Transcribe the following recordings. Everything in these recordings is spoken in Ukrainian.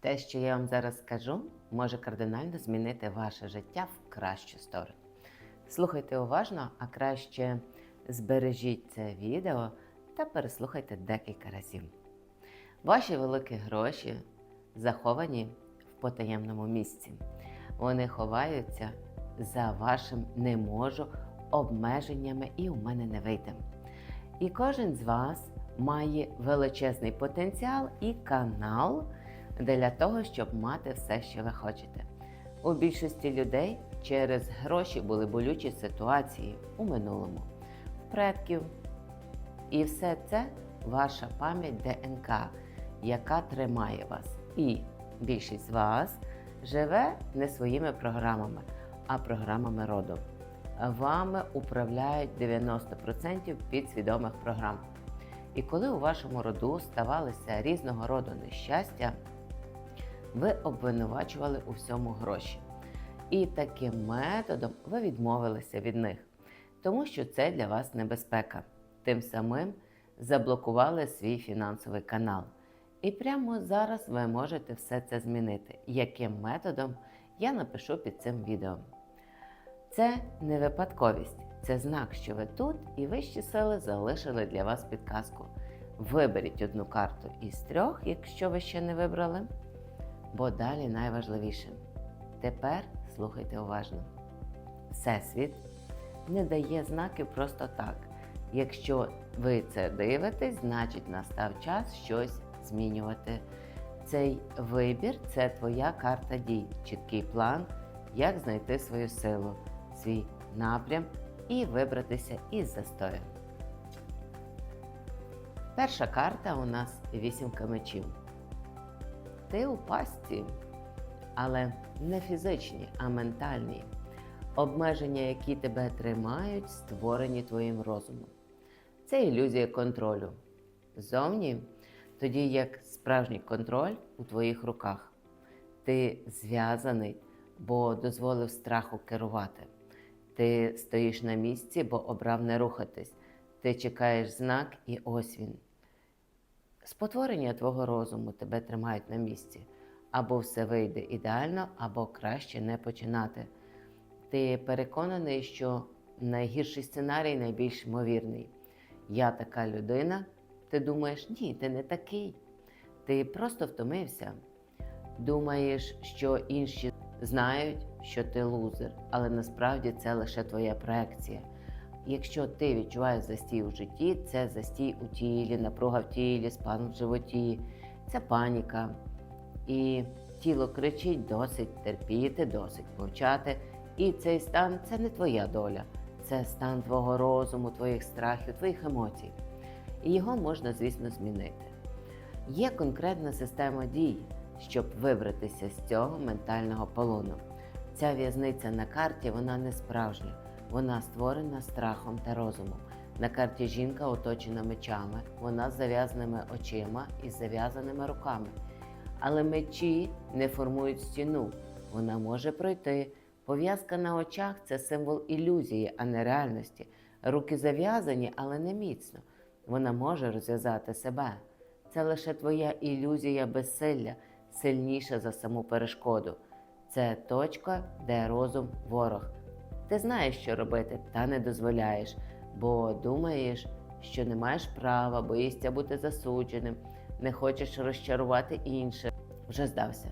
Те, що я вам зараз скажу, може кардинально змінити ваше життя в кращу сторону. Слухайте уважно, а краще збережіть це відео та переслухайте декілька разів. Ваші великі гроші заховані в потаємному місці. Вони ховаються за вашим не можу, обмеженнями і у мене не вийде. І кожен з вас має величезний потенціал і канал для того, щоб мати все, що ви хочете. У більшості людей через гроші були болючі ситуації у минулому, предків. І все це ваша пам'ять ДНК, яка тримає вас. І більшість з вас живе не своїми програмами, а програмами роду. Вами управляють 90% підсвідомих програм. І коли у вашому роду ставалися різного роду нещастя, ви обвинувачували у всьому гроші. І таким методом ви відмовилися від них, тому що це для вас небезпека. Тим самим заблокували свій фінансовий канал. І прямо зараз ви можете все це змінити. Яким методом я напишу під цим відео. Це не випадковість, це знак, що ви тут, і вищі сили залишили для вас підказку. Виберіть одну карту із трьох, якщо ви ще не вибрали. Бо далі найважливіше. Тепер слухайте уважно. Всесвіт не дає знаків просто так. Якщо ви це дивитесь, значить настав час щось змінювати. Цей вибір це твоя карта дій, чіткий план, як знайти свою силу, свій напрям і вибратися із застою. Перша карта у нас вісімка мечів. Ти у пастці, але не фізичні, а ментальні. Обмеження, які тебе тримають, створені твоїм розумом. Це ілюзія контролю. Зовні, тоді як справжній контроль у твоїх руках. Ти зв'язаний, бо дозволив страху керувати. Ти стоїш на місці, бо обрав не рухатись. Ти чекаєш знак, і ось він. Спотворення твого розуму тебе тримають на місці. Або все вийде ідеально, або краще не починати. Ти переконаний, що найгірший сценарій найбільш ймовірний. Я така людина. Ти думаєш, ні, ти не такий. Ти просто втомився. Думаєш, що інші знають, що ти лузер, але насправді це лише твоя проекція. Якщо ти відчуваєш застій у житті, це застій у тілі, напруга в тілі, спазм в животі, це паніка. І тіло кричить досить терпіти, досить мовчати. І цей стан це не твоя доля, це стан твого розуму, твоїх страхів, твоїх емоцій. І його можна, звісно, змінити. Є конкретна система дій, щоб вибратися з цього ментального полону. Ця в'язниця на карті вона не справжня. Вона створена страхом та розумом. На карті жінка оточена мечами, вона з зав'язаними очима і зав'язаними руками. Але мечі не формують стіну. Вона може пройти. Пов'язка на очах це символ ілюзії, а не реальності. Руки зав'язані, але не міцно. Вона може розв'язати себе. Це лише твоя ілюзія безсилля, сильніша за саму перешкоду. Це точка, де розум ворог. Ти знаєш, що робити, та не дозволяєш, бо думаєш, що не маєш права, боїшся бути засудженим, не хочеш розчарувати інших. Вже здався.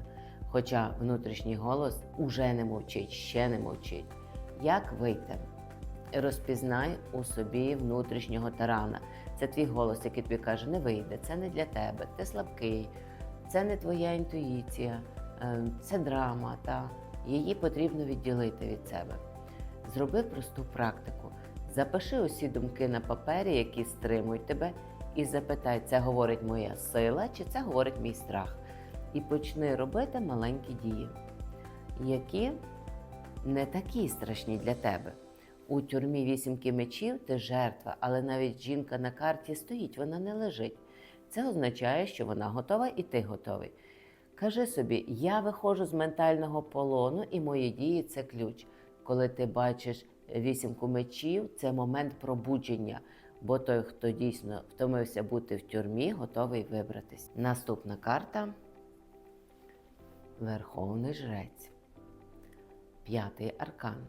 Хоча внутрішній голос уже не мовчить, ще не мовчить. Як вийти? Розпізнай у собі внутрішнього тарана. Це твій голос, який тобі каже, не вийде, це не для тебе, ти слабкий, це не твоя інтуїція, е, це драма. Та її потрібно відділити від себе. Зроби просту практику. Запиши усі думки на папері, які стримують тебе, і запитай, це говорить моя сила чи це говорить мій страх. І почни робити маленькі дії, які не такі страшні для тебе. У тюрмі вісімки мечів ти жертва, але навіть жінка на карті стоїть, вона не лежить. Це означає, що вона готова і ти готовий. Кажи собі, я виходжу з ментального полону, і мої дії це ключ. Коли ти бачиш вісімку мечів, це момент пробудження, бо той, хто дійсно втомився бути в тюрмі, готовий вибратись. Наступна карта Верховний жрець. П'ятий аркан.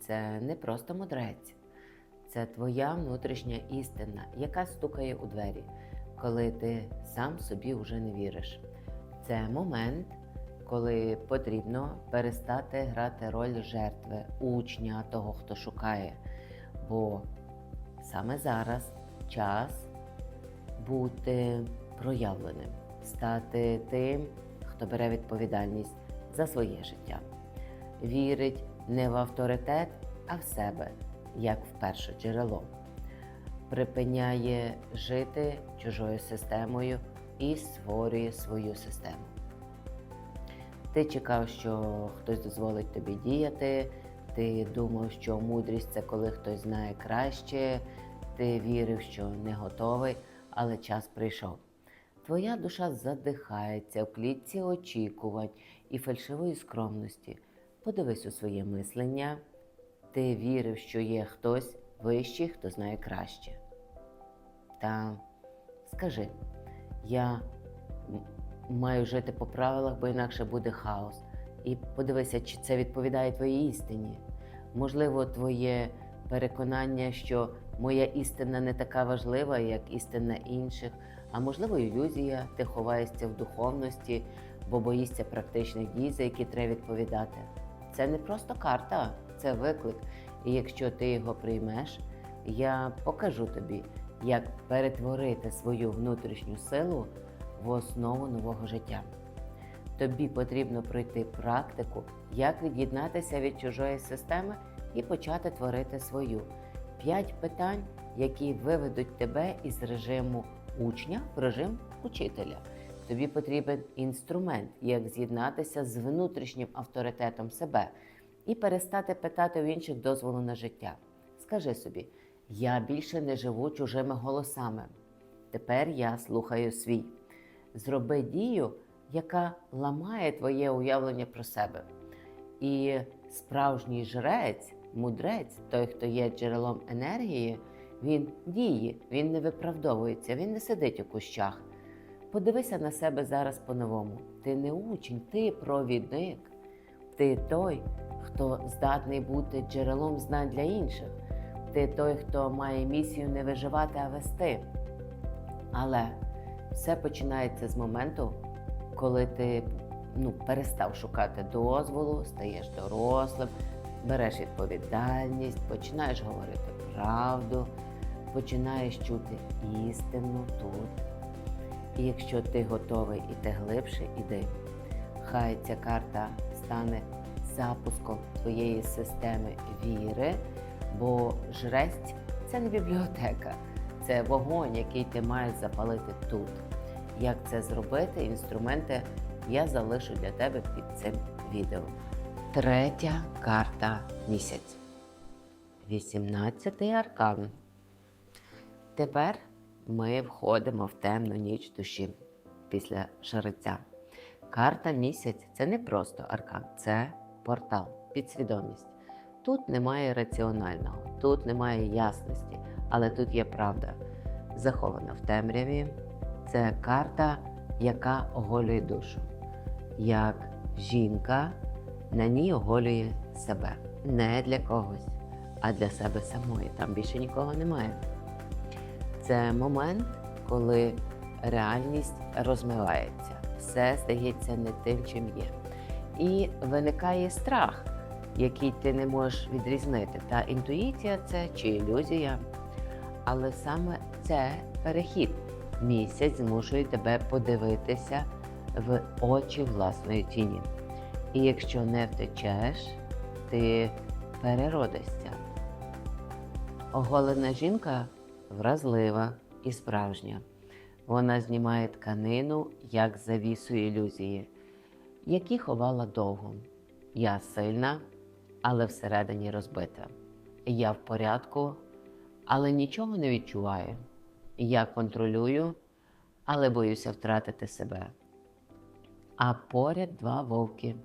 Це не просто мудрець, це твоя внутрішня істина, яка стукає у двері, коли ти сам собі вже не віриш. Це момент, коли потрібно перестати грати роль жертви, учня, того, хто шукає. Бо саме зараз час бути проявленим, стати тим, хто бере відповідальність за своє життя, вірить не в авторитет, а в себе, як в перше джерело, припиняє жити чужою системою і створює свою систему. Ти чекав, що хтось дозволить тобі діяти, ти думав, що мудрість це коли хтось знає краще, ти вірив, що не готовий, але час прийшов. Твоя душа задихається в клітці очікувань і фальшивої скромності. Подивись у своє мислення. Ти вірив, що є хтось вищий, хто знає краще. Та скажи, я маю жити по правилах, бо інакше буде хаос. І подивися, чи це відповідає твоїй істині. Можливо, твоє переконання, що моя істина не така важлива, як істина інших, а можливо, ілюзія, ти ховаєшся в духовності, бо боїшся практичних дій, за які треба відповідати. Це не просто карта, це виклик. І якщо ти його приймеш, я покажу тобі, як перетворити свою внутрішню силу в основу нового життя. Тобі потрібно пройти практику, як від'єднатися від чужої системи і почати творити свою. П'ять питань, які виведуть тебе із режиму учня в режим учителя. Тобі потрібен інструмент, як з'єднатися з внутрішнім авторитетом себе і перестати питати у інших дозволу на життя. Скажи собі, я більше не живу чужими голосами. Тепер я слухаю свій. Зроби дію, яка ламає твоє уявлення про себе. І справжній жрець, мудрець, той, хто є джерелом енергії, він діє, він не виправдовується, він не сидить у кущах. Подивися на себе зараз по-новому. Ти не учень, ти провідник. Ти той, хто здатний бути джерелом знань для інших. Ти той, хто має місію не виживати, а вести. Але все починається з моменту, коли ти ну, перестав шукати дозволу, стаєш дорослим, береш відповідальність, починаєш говорити правду, починаєш чути істину тут. І якщо ти готовий іти глибше, іди. Хай ця карта стане запуском твоєї системи віри, бо жресть це не бібліотека, це вогонь, який ти маєш запалити тут. Як це зробити, інструменти я залишу для тебе під цим відео. Третя карта місяць. 18 аркан. Тепер ми входимо в темну ніч душі після жреця. Карта місяць це не просто аркан, це портал, підсвідомість. Тут немає раціонального, тут немає ясності, але тут є правда. Захована в темряві. Це карта, яка оголює душу. Як жінка на ній оголює себе. Не для когось, а для себе самої. Там більше нікого немає. Це момент, коли реальність розмивається, все здається не тим, чим є. І виникає страх, який ти не можеш відрізнити. Та інтуїція це чи ілюзія. Але саме це перехід. Місяць змушує тебе подивитися в очі власної тіні. І якщо не втечеш, ти переродишся. Оголена жінка вразлива і справжня. Вона знімає тканину як завісу ілюзії, які ховала довго. Я сильна, але всередині розбита. Я в порядку, але нічого не відчуваю. Я контролюю, але боюся втратити себе. А поряд два вовки.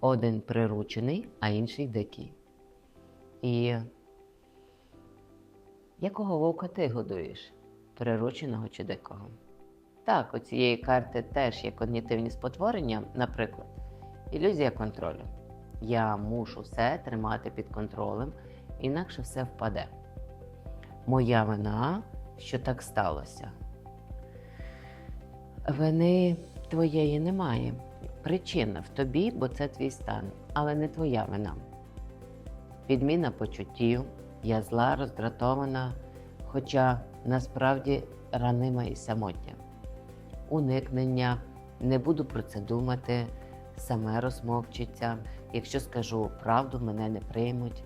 Один приручений, а інший дикий. І якого вовка ти годуєш? Прирученого чи дикого? Так, у цієї карти теж є когнітивні спотворення, наприклад. Ілюзія контролю. Я мушу все тримати під контролем, інакше все впаде. Моя вина, що так сталося. Вини твоєї немає. Причина в тобі, бо це твій стан, але не твоя вина. Підміна почуттів, я зла, роздратована, хоча насправді ранима і самотня. Уникнення, не буду про це думати, саме розмовчиться. Якщо скажу правду, мене не приймуть.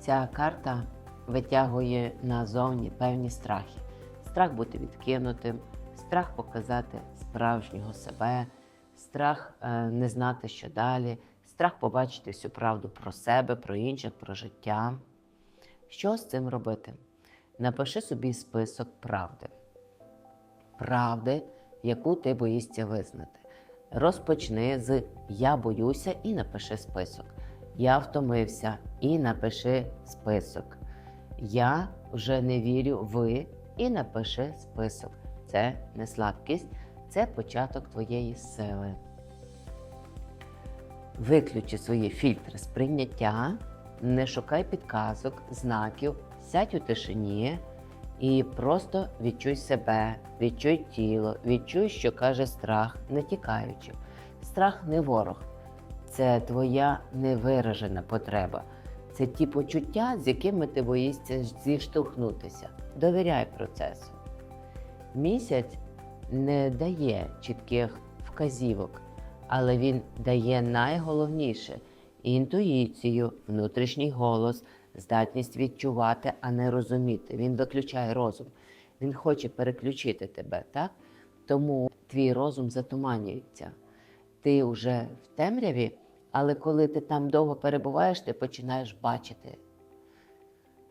Ця карта витягує назовні певні страхи. Страх бути відкинутим, страх показати справжнього себе, страх е, не знати, що далі, страх побачити всю правду про себе, про інших, про життя. Що з цим робити? Напиши собі список правди. Правди, яку ти боїшся визнати. Розпочни з Я боюся і напиши список. Я втомився і напиши список. Я вже не вірю в і напиши список. Це не слабкість, це початок твоєї сили. Виключи свої фільтри сприйняття, не шукай підказок, знаків, сядь у тишині і просто відчуй себе, відчуй тіло, відчуй, що каже страх, не тікаючи. Страх не ворог, це твоя невиражена потреба. Це ті почуття, з якими ти боїшся зіштовхнутися. Довіряй процесу. Місяць не дає чітких вказівок, але він дає найголовніше інтуїцію, внутрішній голос, здатність відчувати, а не розуміти. Він виключає розум. Він хоче переключити тебе, так? Тому твій розум затуманюється. Ти вже в темряві, але коли ти там довго перебуваєш, ти починаєш бачити.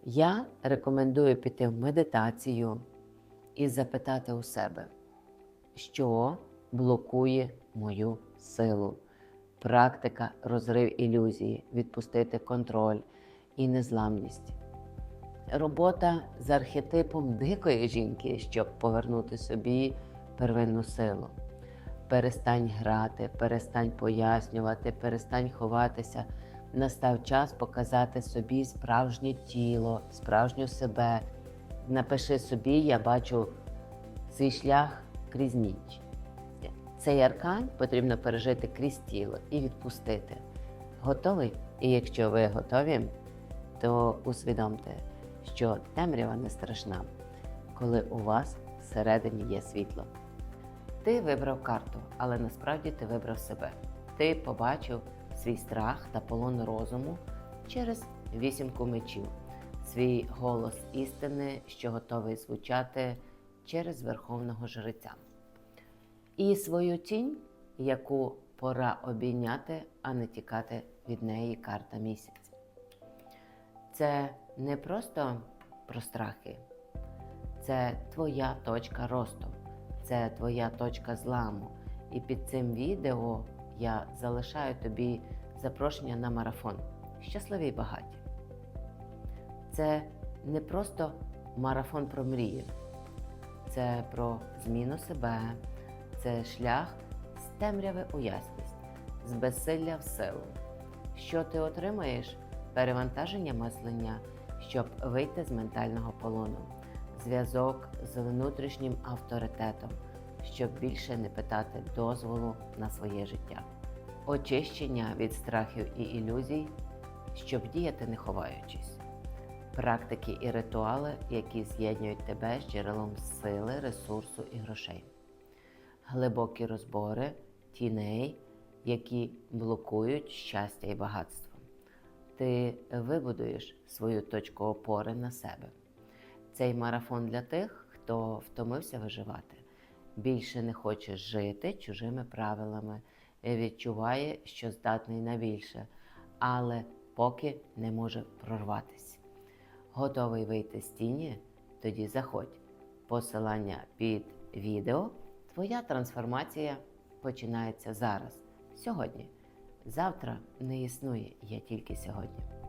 Я рекомендую піти в медитацію і запитати у себе, що блокує мою силу. Практика розрив ілюзії, відпустити контроль і незламність. Робота з архетипом дикої жінки, щоб повернути собі первинну силу. Перестань грати, перестань пояснювати, перестань ховатися. Настав час показати собі справжнє тіло, справжню себе. Напиши собі, я бачу свій шлях крізь ніч. Цей аркан потрібно пережити крізь тіло і відпустити. Готовий? І якщо ви готові, то усвідомте, що темрява не страшна, коли у вас всередині є світло. Ти вибрав карту, але насправді ти вибрав себе. Ти побачив свій страх та полон розуму через вісімку мечів, свій голос істини, що готовий звучати через верховного жреця. І свою тінь, яку пора обійняти, а не тікати від неї карта місяць. Це не просто про страхи, це твоя точка росту, це твоя точка зламу. І під цим відео я залишаю тобі запрошення на марафон. Щасливі й багаті. Це не просто марафон про мрії, це про зміну себе, це шлях з темряви у ясність, з безсилля в силу. Що ти отримаєш? Перевантаження мислення, щоб вийти з ментального полону, зв'язок з внутрішнім авторитетом, щоб більше не питати дозволу на своє життя, очищення від страхів і ілюзій, щоб діяти не ховаючись, практики і ритуали, які з'єднують тебе з джерелом сили, ресурсу і грошей, глибокі розбори тіней, які блокують щастя і багатство. Ти вибудуєш свою точку опори на себе. Цей марафон для тих, хто втомився виживати, більше не хоче жити чужими правилами, відчуває, що здатний на більше, але поки не може прорватися. Готовий вийти з тіні? Тоді заходь. Посилання під відео. Твоя трансформація починається зараз, сьогодні. Завтра не існує, я тільки сьогодні.